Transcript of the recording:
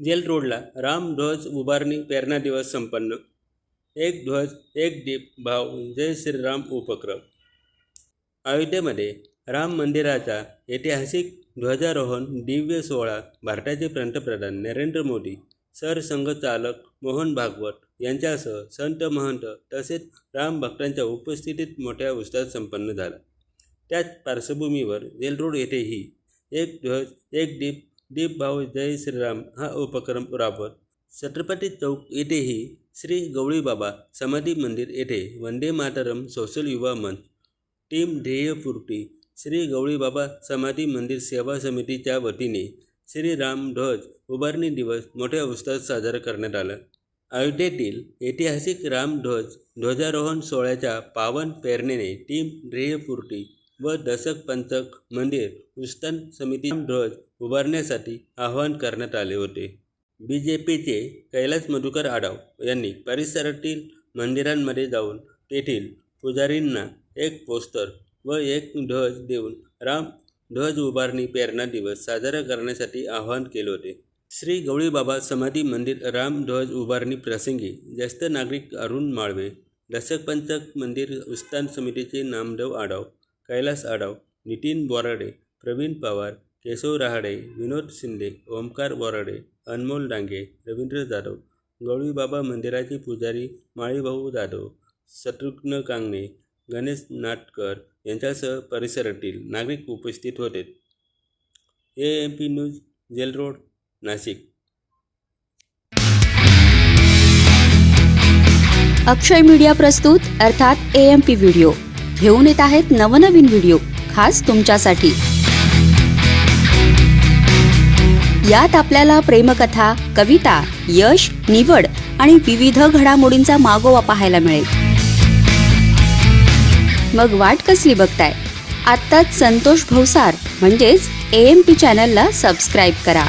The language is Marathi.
जेल रोडला राम ध्वज उभारणी प्रेरणा दिवस संपन्न. एक ध्वज एक दीप भाव जय श्रीराम उपक्रम. अयोध्येमध्ये राम मंदिराचा ऐतिहासिक ध्वजारोहण दिव्य सोहळा भारताचे पंतप्रधान नरेंद्र मोदी सरसंघचालक मोहन भागवत यांच्यासह संत महंत तसेच राम भक्तांच्या उपस्थितीत मोठ्या उत्साहात संपन्न झाला. त्याच पार्श्वभूमीवर जेल रोड येथेही एक ध्वज एक दीप दीप भाऊ जय श्रीराम. हा उपक्रम राबवत छत्रपती चौक येथेही श्री गवळीबाबा समाधी मंदिर येथे वंदे मातरम सोशल युवा मंच टीम ध्येयपूर्ती श्री गवळीबाबा समाधी मंदिर सेवा समितीच्या वतीने श्री ध्वज उभारणी दिवस मोठ्या उत्साहात साजरा करण्यात आला. अयोध्येतील ऐतिहासिक राम ध्वज ध्वजारोहण सोहळ्याच्या पावन प्रेरणेने टीम ध्येयपूर्ती व दशक पंचक मंदिर उस्तन समिती ध्वज उभारण्यासाठी आवाहन करण्यात आले होते. बी जे पीचे कैलास मधुकर आढाव यांनी परिसरातील मंदिरांमध्ये जाऊन तेथील पुजारींना एक पोस्टर व एक ध्वज देऊन राम ध्वज उभारणी प्रेरणा दिवस साजरा करण्यासाठी आवाहन केले होते. श्री गवळीबाबा समाधी मंदिर राम ध्वज उभारणी प्रसंगी ज्येष्ठ नागरिक अरुण माळवे दशक पंचक मंदिर उस्तान समितीचे नामदेव आढाव कैलास आडाव नितीन बोराडे प्रवीण पवार केशव रहाडे विनोद शिंदे ओमकार बोराडे अनमोल डांगे रवींद्र जाधव गवळीबाबा मंदिराचे पुजारी माळीभाऊ जाधव शत्रुघ्न कांगणे गणेश नाटकर यांच्यासह परिसरातील नागरिक उपस्थित होते. A M P news jail road Nashik. Akshay media प्रस्तुत अर्थात ए एम पी व्हिडिओ. घेऊन येत आहेत नवनवीन व्हिडिओ खास तुमच्यासाठी. यात आपल्याला प्रेमकथा कविता यश निवड आणि विविध घडामोडींचा मागोवा पाहायला मिळेल. मग वाट कसली बघताय? आत्ताच संतोष भवसार म्हणजेच ए एम पी चॅनलला सबस्क्राईब करा.